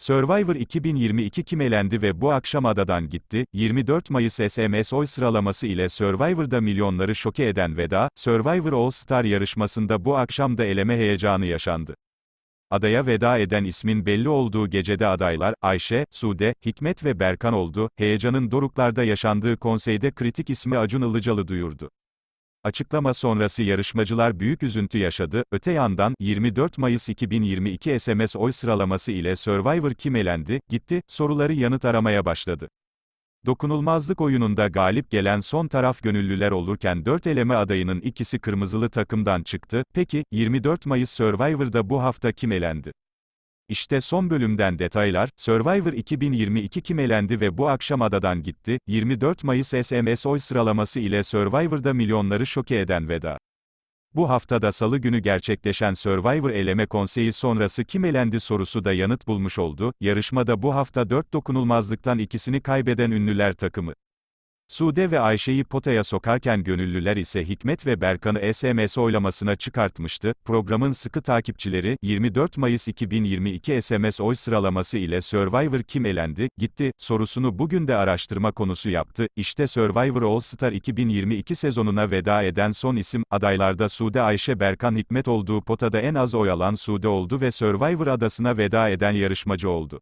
Survivor 2022 kim elendi ve bu akşam adadan gitti? 24 Mayıs SMS oy sıralaması ile Survivor'da milyonları şoke eden veda, Survivor All Star yarışmasında bu akşam da eleme heyecanı yaşandı. Adaya veda eden ismin belli olduğu gecede adaylar, Ayşe, Sude, Hikmet ve Berkan oldu, heyecanın doruklarda yaşandığı konseyde kritik ismi Acun Ilıcalı duyurdu. Açıklama sonrası yarışmacılar büyük üzüntü yaşadı. Öte yandan, 24 Mayıs 2022 SMS oy sıralaması ile Survivor kim elendi, gitti, soruları yanıt aramaya başladı. Dokunulmazlık oyununda galip gelen son taraf gönüllüler olurken 4 eleme adayının ikisi kırmızılı takımdan çıktı. Peki, 24 Mayıs Survivor'da bu hafta kim elendi? İşte son bölümden detaylar, Survivor 2022 kim elendi ve bu akşam adadan gitti, 24 Mayıs SMS oy sıralaması ile Survivor'da milyonları şoke eden veda. Bu haftada salı günü gerçekleşen Survivor eleme konseyi sonrası kim elendi sorusu da yanıt bulmuş oldu, yarışmada bu hafta 4 dokunulmazlıktan ikisini kaybeden ünlüler takımı. Sude ve Ayşe'yi potaya sokarken gönüllüler ise Hikmet ve Berkan'ı SMS oylamasına çıkartmıştı. Programın sıkı takipçileri, 24 Mayıs 2022 SMS oy sıralaması ile Survivor kim elendi, gitti, sorusunu bugün de araştırma konusu yaptı. İşte Survivor All Star 2022 sezonuna veda eden son isim, adaylarda Sude Ayşe Berkan Hikmet olduğu potada en az oy alan Sude oldu ve Survivor adasına veda eden yarışmacı oldu.